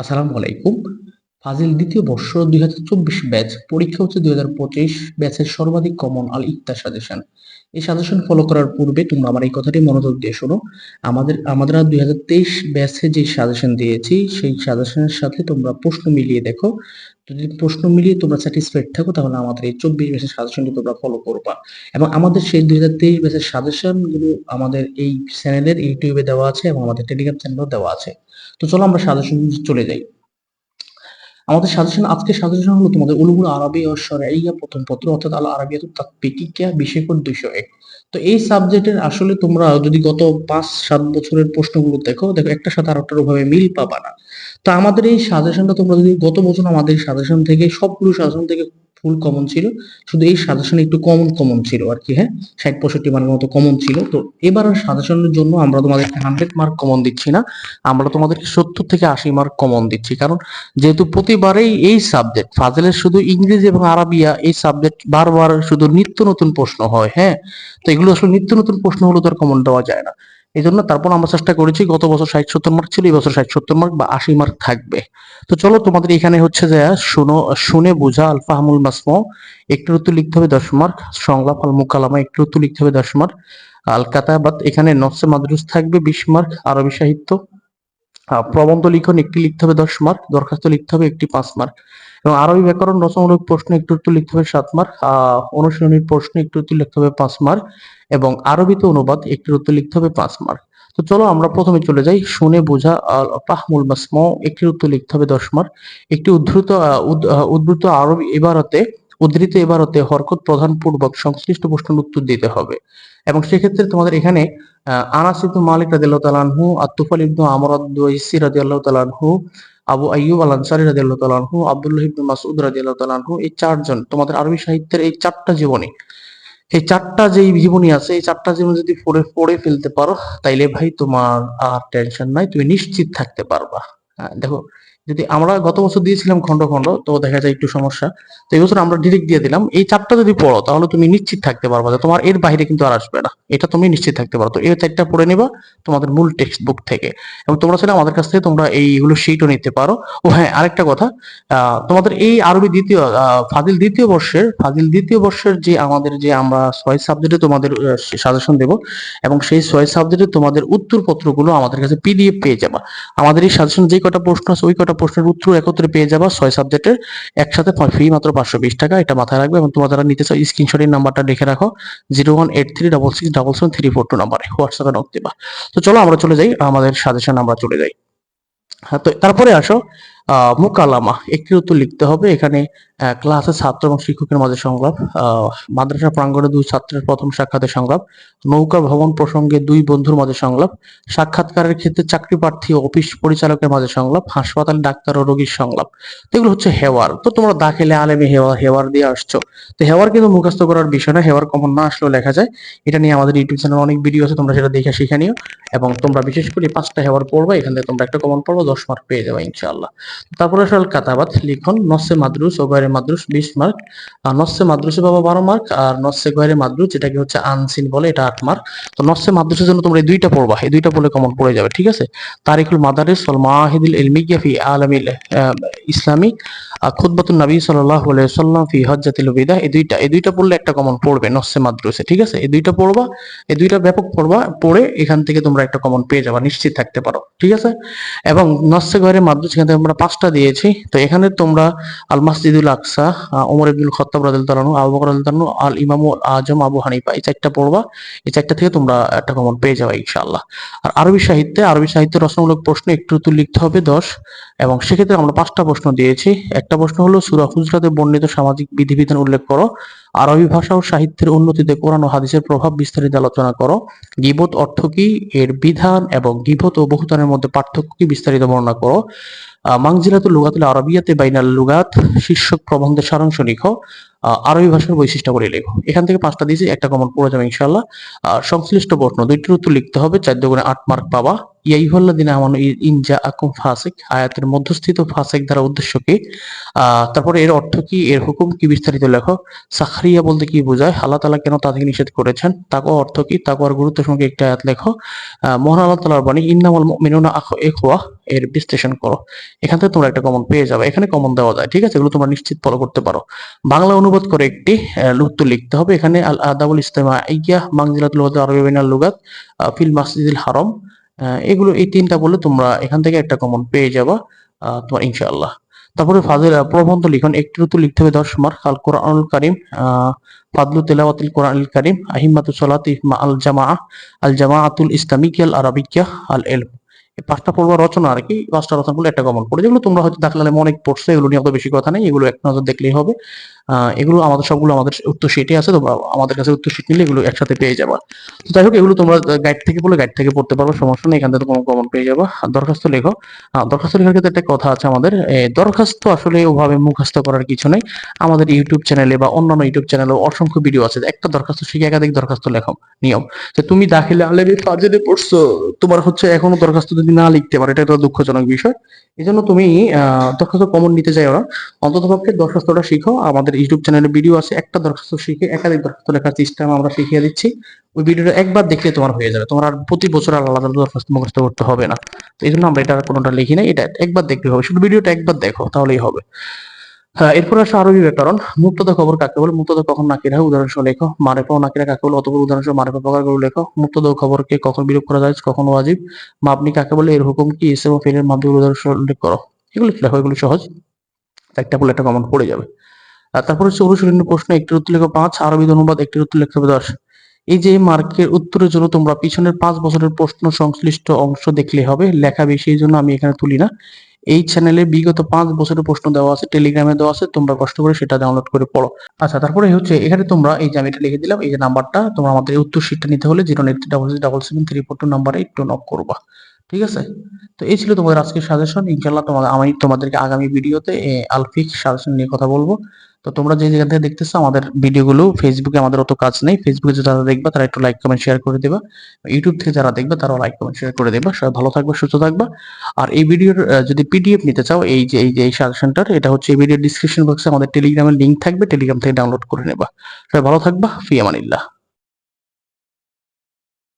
আসসালামু আলাইকুম। ফাজিল দ্বিতীয় বর্ষ, দুই হাজার চব্বিশ ব্যাচ, পরীক্ষা হচ্ছে দুই হাজার পঁচিশ ব্যাচের সর্বাধিক কমন আল ইফতার সাজেশন। এই সাজেশন ফলো করার পূর্বে তোমরা আমার এই কথাটি মনোযোগ দিয়ে শোনো। আমাদের, আমরা দুই হাজার তেইশ ব্যাচে যে সাজেশন দিয়েছি, সেই সাজেশনের সাথে তোমরা প্রশ্ন মিলিয়ে দেখো। যদি প্রশ্ন মিলিয়ে তোমরা স্যাটিসফাইড থাকো, তাহলে আমাদের এই চব্বিশ ব্যাচের সাজেশনটি তোমরা ফলো করবা। এবং আমাদের সেই দুই হাজার তেইশ ব্যাচের সাজেশনগুলো আমাদের এই চ্যানেলের ইউটিউবে দেওয়া আছে এবং আমাদের টেলিগ্রাম চ্যানেলেও দেওয়া আছে। তো চলো আমরা সাজেশন চলে যাই। আমাদের সাজেশন আজকে সাজেশন হলো তোমাদের উলুমুল আরবি ও সরাইয়া প্রথম পত্র, অর্থাৎ আল আরবিয়াতু তাকফিকিয়া বিষয় কোড দুইশো এক। তো এই সাবজেক্টের আসলে তোমরা যদি গত পাঁচ, সাত বছরের প্রশ্নগুলো দেখো দেখো একটা সাথে আর আরেকটার ওভাবে মিল পাবা না। তো আমাদের এই সাজেশনটা তোমরা যদি গত বছর আমাদের সাজেশন থেকে, সবগুলো সাজেশন থেকে ফুল কমন ছিল। শুধু এই সাজেশন একটু কমন কমন ছিল আর কি হ্যাঁ? ষাট পঁয়ষট্টি মার্কের মতো কমন ছিল। তো এবার সাজেশনের জন্য আমরা তোমাদেরকে হান্ড্রেড মার্ক কমন দিচ্ছি না। আমরা তোমাদেরকে সত্তর থেকে আশি মার্ক কমন দিচ্ছি। কারণ যেহেতু প্রতিবারেই এই সাবজেক্ট ফাজেলের শুধু ইংরেজি এবং আরবিয়া, এই সাবজেক্ট বারবার শুধু নিত্য নতুন প্রশ্ন হয় হ্যাঁ? তো এগুলো আসলে নিত্য নতুন প্রশ্ন হলো তো আর কমন দেওয়া যায় না। এই জন্য তারপর আমরা চেষ্টা করেছি গত বছর ষাট সত্তর মার্ক ছিল, এই বছর ষাট সত্তর মার্ক বা আশি মার্ক থাকবে। তো চলো তোমাদের এখানে হচ্ছে যে, শুনো, শুনে বোঝা, আলফা হামুল মাসমো, একটু উত্তর লিখতে হবে দশ মার্ক সংলাপ আল মুকালামা, একটু উত্তর লিখতে হবে দশ মার্ক আল কাতাবাত, এখানে নসে মাদ্রুস থাকবে বিশ মার্ক আরবি সাহিত্য। প্রবন্ধ লিখন একটি লিখতে হবে দশ মার্ক দরখাস্ত লিখতে হবে একটি পাঁচ মার্ক এবং আরবি ব্যাকরণ রচনামূলক প্রশ্ন একটু একটু লিখতে হবে সাত মার্ক অনুশীলনীর প্রশ্ন একটু একটু লিখতে হবে পাঁচ মার্ক এবং আরবিতে অনুবাদ একটু উত্তর লিখতে হবে পাঁচ মার্ক তো চলো আমরা প্রথমে চলে যাই, শুনে বোঝা আল ফাহমুল মাসম, একটি উত্তর লিখতে হবে দশ মার্ক একটি উদ্ধৃত উদ্ভূত আরবি এবারতে উদ্ধৃত এবারতে হরকত প্রধান পূর্বক সংশ্লিষ্ট প্রশ্নের উত্তর দিতে হবে। এবং সেক্ষেত্রে তোমাদের এখানে আনাস ইবনু মালিক রাদিয়াল্লাহু তাআলা আনহু আত্তুফাল ইবনু আমর আদ-দুয়াইসি রাদিয়াল্লাহু তাআলা আনহু আবু আইয়ুব আল আনসারী রাদিয়াল্লাহু তাআলা আনহু আব্দুল্লাহ ইবনু মাসউদ রাদিয়াল্লাহু তাআলা আনহু এই চারজন তোমাদের আরবি সাহিত্যের এই চারটা জীবনী। এই চারটা যেই জীবনী আছে এই চারটা জীবনী যদি পড়ে পড়ে ফেলতে পারো তাইলে ভাই তোমার আর টেনশন নাই তুমি নিশ্চিত থাকতে পারবা। হ্যাঁ, দেখো যদি আমরা গত বছর দিয়েছিলাম খন্ড খন্ড তো দেখা যায় একটু সমস্যা। তো এই বছর আমরা ডিরেক্ট দিয়ে দিলাম। এই চারটা যদি পড়ো, তাহলে তুমি নিশ্চিত থাকতে পারবা যে তোমার এর বাইরে কিন্তু আর আসবে না। এটা তুমি নিশ্চিত থাকতে পারো। তো এই চারটা পড়ে নিবা তোমাদের মূল টেক্সট বুক থেকে। এবং তোমরা চাইলে আমাদের কাছ থেকে তোমরা এইগুলো শিটও নিতে পারো। ও হ্যাঁ আরেকটা কথা তোমাদের এই আরবি দ্বিতীয় ফাজিল দ্বিতীয় বর্ষের, ফাজিল দ্বিতীয় বর্ষের যে আমাদের যে আমরা ছয় সাবজেক্টে তোমাদের সাজেশন দেব, এবং সেই ছয় সাবজেক্টে তোমাদের উত্তরপত্রগুলো আমাদের কাছে পিডিএফ পেয়ে যাবা। আমাদের এই সাজেশন যে কটা প্রশ্ন আছে, ওই কটা প্রশ্নের উত্তর একত্রে পেয়ে যাবা ছয় সাবজেক্টের, একসাথে ফি মাত্র পাঁচশো বিশ টাকা, এটা মাথায় রাখবে এবং তোমরা যারা নিতে চাও স্ক্রিনশটের নাম্বারটা লিখে রাখো zero one eight three double six double seven three four two নাম্বারে হোয়াটসঅ্যাপে নক দিবা। তো চলো আমরা চলে যাই, আমাদের সাজেশন আমরা চলে যাই। হ্যাঁ তো তারপরে আসো, আহ, মুকালামা, একটি উত্তর লিখতে হবে, এখানে ক্লাসে ছাত্র এবং শিক্ষকের মাঝে সংলাপ মাদ্রাসা প্রাঙ্গণে দুই ছাত্রের প্রথম সাক্ষাতের সংলাপ, নৌকা ভ্রমণ প্রসঙ্গে দুই বন্ধুর মাঝে সংলাপ, সাক্ষাৎকারের ক্ষেত্রে চাকরি প্রার্থী অফিস পরিচালকের মাঝে সংলাপ, হাসপাতাল ডাক্তার ও রোগীর সংলাপ। এগুলো হচ্ছে হেওয়ার। তো তোমরা দাখিলে আলেমে হেওয়ার হেওয়ার দিয়ে আসছো। তো হেওয়ার কিন্তু মুখস্থ করার বিষয় না, হেওয়ার কমন না আসলেও লেখা যায়। এটা নিয়ে আমাদের ইউটিউব চ্যানেল অনেক ভিডিও আছে, তোমরা সেটা দেখে শিখে নিও। এবং তোমরা বিশেষ করে পাঁচটা হেওয়ার পড়বা, এখান থেকে তোমরা একটা কমন পড়ব, দশ মার্ক পেয়ে যাবে ইনশাআল্লাহ। তারপরে আসলে কাতাবাত, লিখন, নসে মাদ্রুস ও গয়রে মাদ্রুস বিশ মার্ক আর নসে মাদ্রুসে পাবো বারো মার্ক আর নসে গয়রে মাদ্রুস যেটাকে হচ্ছে আনসিন বলে এটা আট মার্ক তো নসে মাদ্রুসের জন্য তোমরা এই দুইটা পড়বা এই দুইটা পড়লে কমন পড়ে যাবে ঠিক আছে? তারিকুল মাদারিস ওয়াল মাহিদুল ইলমিয়া ফি আহ, ইসলামী আর খুতবাতুন নবী সাল্লাল্লাহু আলাইহি সাল্লাম ফি হজ্জাতিল বিদা এই দুইটা এই দুইটা পড়লে একটা কমন পড়বে নসে মাদ্রুসে ঠিক আছে? এই দুইটা পড়বা এই দুইটা ব্যাপক পড়বা পড়ে এখান থেকে তোমরা একটা কমন পেয়ে যাবা নিশ্চিত থাকতে পারো ঠিক আছে? এবং নসে ঘরে মাদ্রুস এখান থেকে আমরা পাঁচটা দিয়েছি তো এখানে তোমরা আল মাসজিদুল আকসা ওমর ইবনুল খত্তাব তাআলা আবু বকর তাআলা আল ইমাম আজম, আবু হানিফা, এই চারটা পড়বা, এই চারটা থেকে তোমরা একটা কমন পেয়ে যাবে ইনশাআল্লাহ। আর আরবি সাহিত্যে, আরবি সাহিত্যের রচনামূলক প্রশ্ন একটু একটু লিখতে হবে, দশ। এবং সেক্ষেত্রে আমরা পাঁচটা প্রশ্ন দিয়েছি। একটা প্রশ্ন হলো, সূরা হুজরাতে বর্ণিত সামাজিক বিধিবিধান উল্লেখ করো। আরবি ভাষা ও সাহিত্যের উন্নতিতে কোরআন ও হাদিসের প্রভাব বিস্তারিত আলোচনা করো। গিবত অর্থ কি? এর বিধান এবং গিবত ও বহুতানের মধ্যে পার্থক্য কি বিস্তারিত বর্ণনা করো। মাংজিলাতুল লুগাতুল আরবিয়াতে বাইনাল লুগাত, শীর্ষক প্রবন্ধের সারাংশ লিখো। আরবি ভাষার বৈশিষ্ট্যাবলী লেখো। এখান থেকে পাঁচটা দিয়েছি, একটা কমন পড়ে যাবে ইনশাল্লাহ সংশ্লিষ্ট প্রশ্ন, দুইটির উত্তর লিখতে হবে, চার দুগুণে আট মার্ক পাবা। আয়াতের মধ্যস্থিত ফাসিক দ্বারা উদ্দেশ্য কি? তারপরে এর অর্থ কি? এর হুকুম কি বিস্তারিত লেখো? সাখরিয়া বলতে কি বোঝায়? আল্লাহ তালা কেন তাদেরকে নিষেধ করেছেন? তাকওয়া অর্থ কি? তাকওয়ার গুরুত্ব সঙ্গে একটা আয়াত লেখো। মহান আল্লাহ তালার বাণী, ইন্নামাল মুমিনুনা আখ ইখওয়া, এর বিশ্লেষণ করো। এখান থেকে তোমরা একটা কমন পেয়ে যাবে। এখানে কমন দেওয়া যায়, ঠিক আছে? এগুলো তোমরা নিশ্চিত ফলো করতে পারো। বাংলা অনুবাদ করে একটি উত্তর লিখতে হবে। এখানে আল আদাবুল ইসলামা ইয়া মাংজিলাতুল ওয়াদ, আরবি বিনাল লুগাত ফিল মাসজিদুল হারাম এগুলো এই তিনটা বলে তোমরা এখান থেকে একটা কমন পেয়ে যাবা তোমার ইনশাআল্লাহ। তারপরে ফাজিল, প্রবন্ধ লিখন একটি উত্তর লিখতে হবে দশ মার্ক আল কোরআনুল কারিম ফাদলু তেলাওয়াতুল কোরআনুল কারিম আহিমাতু সালাত ইফমা আল জামা আল জামাআতুল ইসলামিকিয়া আল আরাবিকিয়া আল এলম এই পাঁচটা পড়বা রচনা আর কি, পাঁচটা রচনা করলে একটা কমন পড়ে। যেগুলো তোমরা হয়তো দাখলালে অনেক পড়ছে, এগুলো নিয়ে অত বেশি কথা নেই, এগুলো এক নজর দেখলেই হবে। এগুলো আমাদের সবগুলো আমাদের উত্তর শিটে আছে, তোমরা আমাদের কাছে উত্তর শিট নিলে এগুলো একসাথে পেয়ে যাবা। তো যাই হোক, এগুলো তোমরা গাইড থেকে পড়লে গাইড থেকে পড়তে পারবে, সমস্যা নেই, এখান থেকে কোনো কমন পেয়ে যাবা। দরখাস্ত লেখো। দরখাস্ত লেখার ক্ষেত্রে একটা কথা আছে আমাদের দরখাস্ত আসলে ওভাবে মুখস্থ করার কিছু নেই। আমাদের ইউটিউব চ্যানেলে বা অন্যান্য ইউটিউব চ্যানেলে অসংখ্য ভিডিও আছে। একটা দরখাস্ত শিখে একাধিক দরখাস্ত লেখো, নিয়ম। যে তুমি দাখিলে আলেমে ফাজেলে পড়ছো, তোমার হচ্ছে এখনও দরখাস্ত যদি না লিখতে পারো, এটা একটা দুঃখজনক বিষয়। এই জন্য তুমি দরখাস্ত কমন নিতে চাই ওরা অন্তত পক্ষে দরখাস্তটা শিখো, আমাদের ইউটিউব চ্যানেলে ভিডিও আছে, একটা দরখাস্ত শিখে একাধিক দরখাস্ত লেখার সিস্টেম আমরা শিখিয়ে দিচ্ছি। ওই ভিডিওটা একবার দেখলে তোমার হয়ে যাবে। তোমার আর প্রতি বছর আর আলাদা আলাদা দরখাস্ত মুখস্থ করতে হবে না। তো এই জন্য আমরা এটা আর কোনোটা লিখি না এটা একবার দেখলে হবে। শুধু ভিডিওটা একবার দেখো, তাহলেই হবে। হ্যাঁ এরপর আসে আরবি ব্যাকরণ মুক্তদা খবর কাকে বলে? মুক্তদা কখন নাকিরা উদাহরণ সহ লেখো। মারেফা ও নাকিরা কাকে বলে? অতপর উদাহরণ সহ মারেফা প্রকারগুলো লেখো। মুক্তদা খবরকে কখন বিলোপ করা যায়? কখন ওয়াজিব? মাপনি কাকে বলে? এর হুকুম কি? ইসেম ও ফেলের মাধ্যমে উদাহরণ সহ উল্লেখ করো। এগুলো কি লেখো এগুলো সহজ। একটা বলে একটা কমন পড়ে যাবে। আর তারপর হচ্ছে অনুশীলনী প্রশ্ন একটির উত্তর লেখো পাঁচ, আরবি অনুবাদ একটির উত্তর লিখতে হবে দশ। এই যে মার্কের উত্তরের জন্য তোমরা পিছনের পাঁচ বছরের প্রশ্ন সংশ্লিষ্ট অংশ দেখলে হবে, লেখা বেশি, এই জন্য আমি এখানে তুলি না। এই চ্যানেলে বিগত পাঁচ বছরের প্রশ্ন দেওয়া আছে টেলিগ্রামে দেওয়া আছে, তোমরা কষ্ট করে সেটা ডাউনলোড করে পড়ো। আচ্ছা তারপরে হচ্ছে এখানে তোমরা, এই যে আমি এটা লিখে দিলাম, এই যে নাম্বারটা তোমরা আমাদের উত্তর শিটটা নিতে হলে zero eight double six double seven three four two নাম্বারে একটু নক করবা। ঠিক আছে? তো এই ছিল তোমাদের আজকের সাজেশন ইনশাল্লাহ তোমাদের আমি তোমাদেরকে আগামী ভিডিওতে আলফিক সাজেশন নিয়ে কথা বলব। তো তোমরা যে জায়গা থেকে দেখতেছো, আমাদের ভিডিওগুলো ফেসবুকে আমাদের অত কাজ নেই। ফেসবুকে যারা দেখবা, তারা একটু লাইক কমেন্ট শেয়ার করে দেবা। ইউটিউব থেকে যারা দেখবে, তারাও লাইক কমেন্ট শেয়ার করে দেবা। সবাই ভালো থাকবে, সুস্থ থাকবা। আর এই ভিডিওর যদি পিডিএফ নিতে চাও, এই যে এই যে, এই সাজেশনটার এটা হচ্ছে এই ভিডিওর ডিসক্রিপশন বক্সে আমাদের টেলিগ্রামের লিঙ্ক থাকবে। টেলিগ্রাম থেকে ডাউনলোড করে নেবা। সবাই ভালো থাকবা। ফি আমানিল্লাহ